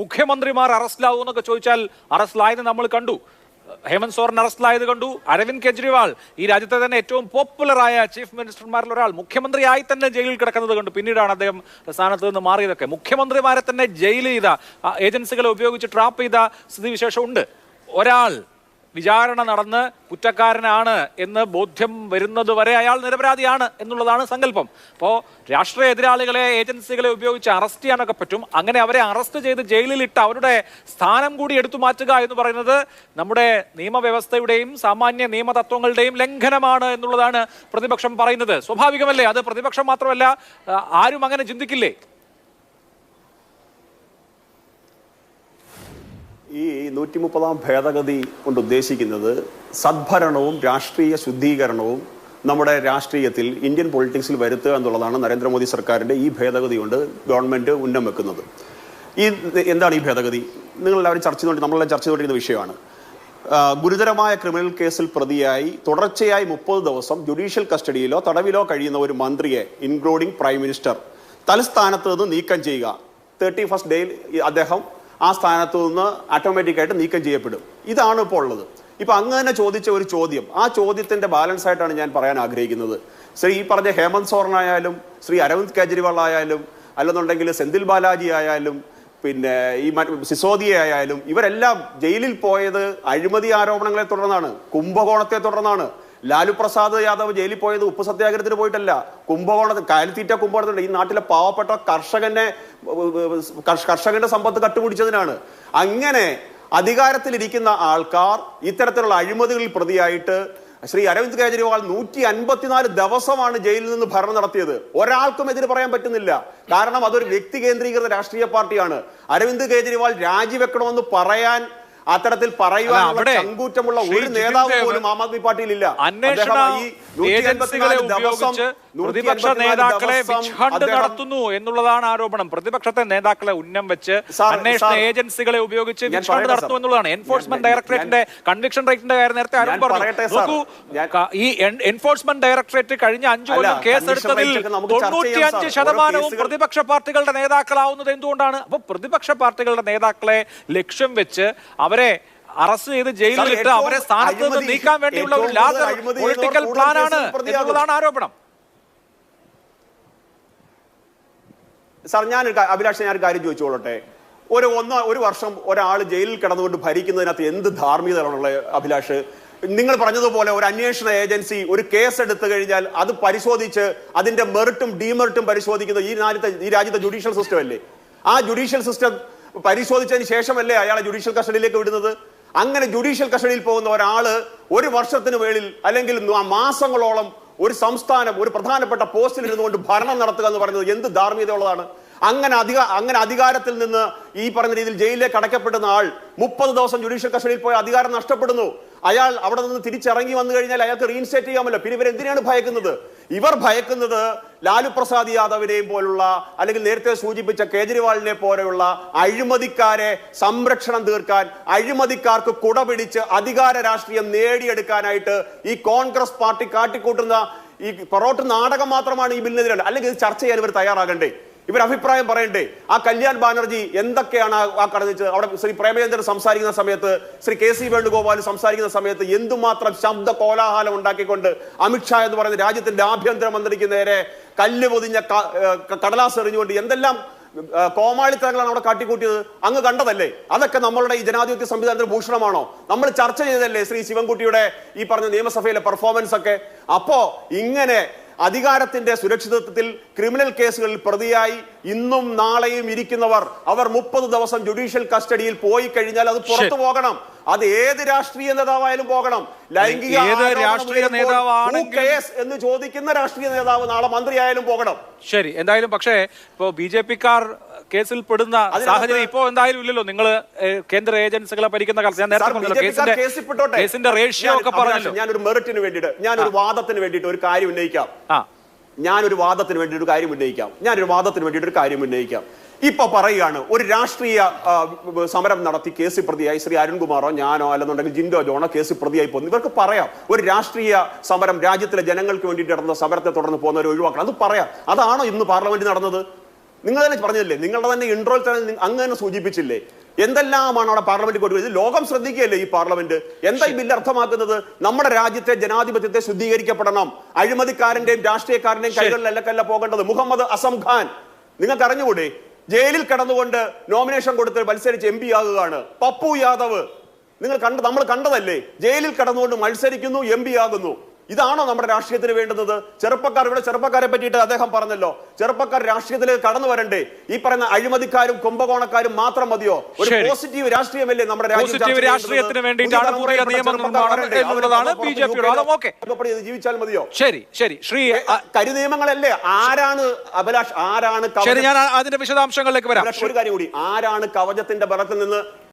മുഖ്യമന്ത്രിമാർ അറസ്റ്റിലാവൂ എന്നൊക്കെ ചോദിച്ചാൽ അറസ്റ്റിലായത് നമ്മൾ കണ്ടു. ഹേമന്ത് സോറൻ അറസ്റ്റിലായത് കണ്ടു. അരവിന്ദ് കെജ്രിവാൾ ഈ രാജ്യത്തെ തന്നെ ഏറ്റവും പോപ്പുലറായ ചീഫ് മിനിസ്റ്റർമാരിൽ ഒരാൾ മുഖ്യമന്ത്രിയായി തന്നെ ജയിലിൽ കിടക്കുന്നത് കണ്ടു. പിന്നീടാണ് അദ്ദേഹം സ്ഥാനത്ത് നിന്ന് മാറിയതൊക്കെ. മുഖ്യമന്ത്രിമാരെ തന്നെ ജയിൽ ചെയ്ത ഏജൻസികളെ ഉപയോഗിച്ച് ട്രാപ്പ് ചെയ്ത സ്ഥിതിവിശേഷം ഉണ്ട്. ഒരാൾ വിചാരണ നടന്ന് കുറ്റക്കാരനാണ് എന്ന് ബോധ്യം വരുന്നതുവരെ അയാൾ നിരപരാധിയാണ് എന്നുള്ളതാണ് സങ്കല്പം. അപ്പോൾ രാഷ്ട്രീയ എതിരാളികളെ ഏജൻസികളെ ഉപയോഗിച്ച് അറസ്റ്റ് ചെയ്യാനൊക്കെ പറ്റും. അങ്ങനെ അവരെ അറസ്റ്റ് ചെയ്ത് ജയിലിലിട്ട് അവരുടെ സ്ഥാനം കൂടി എടുത്തു മാറ്റുക എന്ന് പറയുന്നത് നമ്മുടെ നിയമവ്യവസ്ഥയുടെയും സാമാന്യ നിയമതത്വങ്ങളുടെയും ലംഘനമാണ് എന്നുള്ളതാണ് പ്രതിപക്ഷം പറയുന്നത്. സ്വാഭാവികമല്ലേ? അത് പ്രതിപക്ഷം മാത്രമല്ല ആരും അങ്ങനെ ചിന്തിക്കില്ലേ ഈ നൂറ്റി മുപ്പതാം ഭേദഗതി കൊണ്ട് ഉദ്ദേശിക്കുന്നത് സദ്ഭരണവും രാഷ്ട്രീയ ശുദ്ധീകരണവും നമ്മുടെ രാഷ്ട്രീയത്തിൽ ഇന്ത്യൻ പൊളിറ്റിക്സിൽ വരുത്തുക എന്നുള്ളതാണ് നരേന്ദ്രമോദി സർക്കാരിന്റെ ഈ ഭേദഗതി കൊണ്ട് ഗവൺമെന്റ് ഉന്നം വെക്കുന്നത്. ഈ എന്താണ് ഈ ഭേദഗതി? നിങ്ങളെല്ലാവരും ചർച്ച ചെയ്തുകൊണ്ട് നമ്മളെല്ലാം ചർച്ച ചെയ്തുകൊണ്ടിരിക്കുന്ന വിഷയമാണ്. ഗുരുതരമായ ക്രിമിനൽ കേസിൽ പ്രതിയായി തുടർച്ചയായി മുപ്പത് ദിവസം ജുഡീഷ്യൽ കസ്റ്റഡിയിലോ തടവിലോ കഴിയുന്ന ഒരു മന്ത്രിയെ ഇൻക്ലൂഡിംഗ് പ്രൈം മിനിസ്റ്റർ തലസ്ഥാനത്ത് നിന്ന് നീക്കം ചെയ്യുക. തേർട്ടി ഫസ്റ്റ് ഡേയിൽ അദ്ദേഹം ആ സ്ഥാനത്തു നിന്ന് ഓട്ടോമാറ്റിക്കായിട്ട് നീക്കം ചെയ്യപ്പെടും. ഇതാണ് ഇപ്പോൾ ഉള്ളത്. ഇപ്പൊ തന്നെ ചോദിച്ച ഒരു ചോദ്യം. ആ ചോദ്യത്തിന്റെ ബാലൻസ് ആയിട്ടാണ് ഞാൻ പറയാൻ ആഗ്രഹിക്കുന്നത്. ശ്രീ ഈ പറഞ്ഞ ഹേമന്ത് സോറൻ ആയാലും ശ്രീ അരവിന്ദ് കെജ്രിവാൾ ആയാലും അല്ലെന്നുണ്ടെങ്കിൽ സെന്തിൽ ബാലാജി ആയാലും പിന്നെ ഈ സിസോദിയ ആയാലും ഇവരെല്ലാം ജയിലിൽ പോയത് അഴിമതി ആരോപണങ്ങളെ തുടർന്നാണ് കുംഭകോണത്തെ തുടർന്നാണ്. ലാലു പ്രസാദ് യാദവ് ജയിലിൽ പോയത് ഉപ്പ് സത്യാഗ്രഹത്തിന് പോയിട്ടല്ല. കുംഭകോണത്തിൽ കാലിത്തീറ്റ കുംഭകോണത്തിൽ ഈ നാട്ടിലെ പാവപ്പെട്ട കർഷകനെ കർഷകന്റെ സമ്പത്ത് കട്ടുപിടിച്ചതിനാണ്. അങ്ങനെ അധികാരത്തിലിരിക്കുന്ന ആൾക്കാർ ഇത്തരത്തിലുള്ള അഴിമതികളിൽ പ്രതിയായിട്ട് ശ്രീ അരവിന്ദ് കെജ്രിവാൾ നൂറ്റി അൻപത്തിനാല് ദിവസമാണ് ജയിലിൽ നിന്ന് ഭരണം നടത്തിയത്. ഒരാൾക്കും എതിര് പറയാൻ പറ്റുന്നില്ല. കാരണം അതൊരു വ്യക്തി കേന്ദ്രീകൃത രാഷ്ട്രീയ പാർട്ടിയാണ്. അരവിന്ദ് കെജ്രിവാൾ രാജിവെക്കണമെന്ന് പറയാൻ അത്തരത്തിൽ പറയുവാനുള്ള ചങ്കൂറ്റമുള്ള ഒരു നേതാവ് പോലും ആം ആദ്മി പാർട്ടിയിൽ ഇല്ല ഈ 184 ഏജൻസികളെ ഉപയോഗിച്ച് പ്രതിപക്ഷ നേതാക്കളെ നടത്തുന്നു എന്നുള്ളതാണ് ആരോപണം. പ്രതിപക്ഷത്തെ നേതാക്കളെ ഉന്നം വെച്ച് അന്വേഷണ ഏജൻസികളെ ഉപയോഗിച്ച് വിച്ഛണ്ട് നടത്തുന്നു എന്നുള്ളതാണ്. എൻഫോഴ്സ്മെന്റ് ഡയറക്ടറേറ്റിന്റെ കൺവിക്ഷൻ റേറ്റിന്റെ കാര്യം നേരത്തെ ആരും പറഞ്ഞു. നോക്കൂ ഈ എൻഫോഴ്സ്മെന്റ് ഡയറക്ടറേറ്റ് കഴിഞ്ഞ അഞ്ചു കൊല്ലം കേസ് എടുത്തതിൽ rate ഒക്കെ നമുക്ക് ചർച്ച ചെയ്യാം, തൊണ്ണൂറ്റിയഞ്ച് ശതമാനവും പ്രതിപക്ഷ പാർട്ടികളുടെ നേതാക്കളാവുന്നത് എന്തുകൊണ്ടാണ്? അപ്പൊ പ്രതിപക്ഷ പാർട്ടികളുടെ നേതാക്കളെ ലക്ഷ്യം വെച്ച് അവരെ അറസ്റ്റ് ചെയ്ത് ജയിലിലിട്ട് അവരെ സ്ഥാനത്ത് നിന്ന് നീക്കാൻ വേണ്ടിയുള്ള ഒരു ലാസർ പൊളിറ്റിക്കൽ പ്ലാനാണ് എന്നുള്ളതാണ് ആരോപണം. സാർ ഞാൻ അഭിലാഷ് ഞാൻ ഒരു കാര്യം ചോദിച്ചോളട്ടെ. ഒരു ഒന്ന് ഒരു വർഷം ഒരാൾ ജയിലിൽ കിടന്നുകൊണ്ട് ഭരിക്കുന്നതിനകത്ത് എന്ത് ധാർമ്മികതയാണുള്ള അഭിലാഷ്? നിങ്ങൾ പറഞ്ഞതുപോലെ ഒരു അന്വേഷണ ഏജൻസി ഒരു കേസ് എടുത്തു കഴിഞ്ഞാൽ അത് പരിശോധിച്ച് അതിന്റെ മെറിറ്റും ഡിമെറിറ്റും പരിശോധിക്കുന്ന ഈ രാജ്യത്തെ ഈ രാജ്യത്തെ ജുഡീഷ്യൽ സിസ്റ്റം അല്ലേ? ആ ജുഡീഷ്യൽ സിസ്റ്റം പരിശോധിച്ചതിന് ശേഷമല്ലേ അയാളെ ജുഡീഷ്യൽ കസ്റ്റഡിയിലേക്ക് വിടുന്നത്? അങ്ങനെ ജുഡീഷ്യൽ കസ്റ്റഡിയിൽ പോകുന്ന ഒരാൾ ഒരു വർഷത്തിന് മേളിൽ അല്ലെങ്കിൽ മാസങ്ങളോളം ഒരു സംസ്ഥാനം ഒരു പ്രധാനപ്പെട്ട പോസ്റ്റിൽ ഇരുന്നുകൊണ്ട് ഭരണം നടത്തുക എന്ന് പറയുന്നത് എന്ത് ധാർമ്മികതയുള്ളതാണ്? അങ്ങനെ അധിക അങ്ങനെ അധികാരത്തിൽ നിന്ന് ഈ പറഞ്ഞ രീതിയിൽ ജയിലിലേക്ക് അടയ്ക്കപ്പെടുന്ന ആൾ മുപ്പത് ദിവസം ജുഡീഷ്യൽ കസ്റ്റഡിയിൽ പോയി അധികാരം നഷ്ടപ്പെടുന്നു. അയാൾ അവിടെ നിന്ന് തിരിച്ചിറങ്ങി വന്നു കഴിഞ്ഞാൽ അയാൾക്ക് റീഇൻസ്റ്റേറ്റ് ചെയ്യാമല്ലോ. പിന്നെ ഇവരെന്തിനാണ് ഭയക്കുന്നത്? ഇവർ ഭയക്കുന്നത് ലാലു പ്രസാദ് യാദവിനെയും പോലുള്ള അല്ലെങ്കിൽ നേരത്തെ സൂചിപ്പിച്ച കേജ്രിവാളിനെ പോലെയുള്ള അഴിമതിക്കാരെ സംരക്ഷണം തീർക്കാൻ അഴിമതിക്കാർക്ക് കുട പിടിച്ച് അധികാര രാഷ്ട്രീയം നേടിയെടുക്കാനായിട്ട് ഈ കോൺഗ്രസ് പാർട്ടി കാട്ടിക്കൂട്ടുന്ന ഈ പൊറോട്ട് നാടകം മാത്രമാണ് ഈ ബില്ലിനെതിരെ അല്ലെങ്കിൽ ഇത് ചർച്ച ചെയ്യാൻ ഇവർ തയ്യാറാകണ്ടേ? ഇവർ അഭിപ്രായം പറയണ്ടേ? ആ കല്യാൺ ബാനർജി എന്തൊക്കെയാണ് ആ- കടന്നിച്ചത് കടന്നിച്ച് അവിടെ ശ്രീ പ്രേമചന്ദ്രൻ സംസാരിക്കുന്ന സമയത്ത് ശ്രീ കെ സി വേണുഗോപാൽ സംസാരിക്കുന്ന സമയത്ത് എന്തുമാത്രം ശബ്ദ കോലാഹലം ഉണ്ടാക്കിക്കൊണ്ട് അമിത്ഷാ എന്ന് പറയുന്ന രാജ്യത്തിന്റെ ആഭ്യന്തര മന്ത്രിക്ക് നേരെ കല്ല് പൊതിഞ്ഞ കടലാസ് എറിഞ്ഞുകൊണ്ട് എന്തെല്ലാം കോമാളിത്തരങ്ങളാണ് അവിടെ കാട്ടിക്കൂട്ടിയത്? അങ്ങ് കണ്ടതല്ലേ? അതൊക്കെ നമ്മളുടെ ഈ ജനാധിപത്യ സംവിധാനത്തിന് ഭൂഷണമാണോ? നമ്മൾ ചർച്ച ചെയ്തതല്ലേ ശ്രീ ശിവൻകുട്ടിയുടെ ഈ പറഞ്ഞ നിയമസഭയിലെ പെർഫോമൻസ് ഒക്കെ? അപ്പോ ഇങ്ങനെ അധികാരത്തിന്റെ സുരക്ഷിതത്വത്തിൽ ക്രിമിനൽ കേസുകളിൽ പ്രതിയായി ഇന്നും നാളെയും ഇരിക്കുന്നവർ അവർ മുപ്പത് ദിവസം ജുഡീഷ്യൽ കസ്റ്റഡിയിൽ പോയി കഴിഞ്ഞാൽ അത് പുറത്തു പോകണം. അത് ഏത് രാഷ്ട്രീയ നേതാവായാലും പോകണം. ലൈംഗിക രാഷ്ട്രീയ നേതാവാണ് കേസ് എന്ന് ചോദിക്കുന്ന രാഷ്ട്രീയ നേതാവ് നാളെ മന്ത്രിയായാലും പോകണം. ശരി എന്തായാലും പക്ഷേ ഇപ്പോ ബി ജെ പിക്കാർ കേസിൽ പെടുന്ന സാഹചര്യം ഇപ്പോ എന്തായാലും ഇല്ലല്ലോ. നിങ്ങൾ കേന്ദ്ര ഏജൻസികളെ ഭരിക്കുന്ന കാലത്ത് ഞാൻ നേരത്തെ കേസിന്റെ റേഷ്യോ ഒക്കെ പറഞ്ഞല്ലോ. ഞാൻ ഒരു മെറിറ്റിന് വേണ്ടിയിട്ട് ഒരു വാദത്തിന് വേണ്ടിയിട്ട് ഒരു കാര്യം ഉന്നയിക്കാം. ഞാനൊരു വാദത്തിന് വേണ്ടി ഒരു കാര്യം ഉന്നയിക്കാം. ഞാനൊരു വാദത്തിന് വേണ്ടിയിട്ട് ഒരു കാര്യം ഉന്നയിക്കാം. ഇപ്പൊ പറയുകയാണ് ഒരു രാഷ്ട്രീയ സമരം നടത്തി കേസിൽ പ്രതിയായി ശ്രീ അരുൺകുമാറോ ഞാനോ അല്ലെന്നുണ്ടെങ്കിൽ ജിൻഡോ ജോണോ കേസിൽ പ്രതിയായി പോകുന്നു. ഇവർക്ക് പറയാം ഒരു രാഷ്ട്രീയ സമരം രാജ്യത്തിലെ ജനങ്ങൾക്ക് വേണ്ടിയിട്ട് നടന്ന സമരത്തെ തുടർന്ന് പോകുന്നവരെ ഒഴിവാക്കണം. അത് പറയാം. അതാണോ ഇന്ന് പാർലമെന്റ് നടന്നത്? നിങ്ങൾ തന്നെ പറഞ്ഞില്ലേ നിങ്ങളുടെ തന്നെ ഇൻട്രോയിൽ തന്നെ അങ്ങനെ അങ്ങ് തന്നെ സൂചിപ്പിച്ചില്ലേ? എന്തെല്ലാമാണ് അവിടെ പാർലമെന്റ് കൊടുക്കുന്നത്? ലോകം ശ്രദ്ധിക്കുകയല്ലേ ഈ പാർലമെന്റ് എന്താ ഈ ബില്ല് അർത്ഥമാക്കുന്നത്? നമ്മുടെ രാജ്യത്തെ ജനാധിപത്യത്തെ ശുദ്ധീകരിക്കപ്പെടണം. അഴിമതിക്കാരന്റെയും രാഷ്ട്രീയക്കാരന്റെയും കൈകളിലല്ല കൈകളിലല്ലക്കല്ല പോകേണ്ടത് മുഹമ്മദ് അസം ഖാൻ. നിങ്ങൾക്ക് അറിഞ്ഞുകൂടെ ജയിലിൽ കിടന്നുകൊണ്ട് നോമിനേഷൻ കൊടുത്ത് മത്സരിച്ച് എം പി ആകുകയാണ്. പപ്പു യാദവ്. നിങ്ങൾ കണ്ട നമ്മൾ കണ്ടതല്ലേ? ജയിലിൽ കിടന്നുകൊണ്ട് മത്സരിക്കുന്നു എം പി ആകുന്നു. ഇതാണോ നമ്മുടെ രാഷ്ട്രീയത്തിന് വേണ്ടുന്നത്? ചെറുപ്പക്കാർ ഇവിടെ ചെറുപ്പക്കാരെ പറ്റിയിട്ട് അദ്ദേഹം പറഞ്ഞല്ലോ. ചെറുപ്പക്കാർ രാഷ്ട്രീയത്തിലേക്ക് കടന്നു വരണ്ടേ? ഈ പറയുന്ന അഴിമതിക്കാരും കുംഭകോണക്കാരും മാത്രം മതിയോ? ഒരു. പോസിറ്റീവ് രാഷ്ട്രീയമല്ലേ നമ്മുടെ? രാഷ്ട്രീയത്തിന് വേണ്ടിയിട്ടാണ് ജീവിച്ചാൽ മതിയോ? ശരി ശരി. ശ്രീ കരി നിയമങ്ങളല്ലേ ആരാണ് അഭിലാഷ്? ആരാണ് ഞാൻ അതിന്റെ വിശദാംശങ്ങളിലേക്ക് വരാം. ഒരു കാര്യം കൂടി. ആരാണ് കവചത്തിന്റെ ബലത്തിൽ നിന്ന്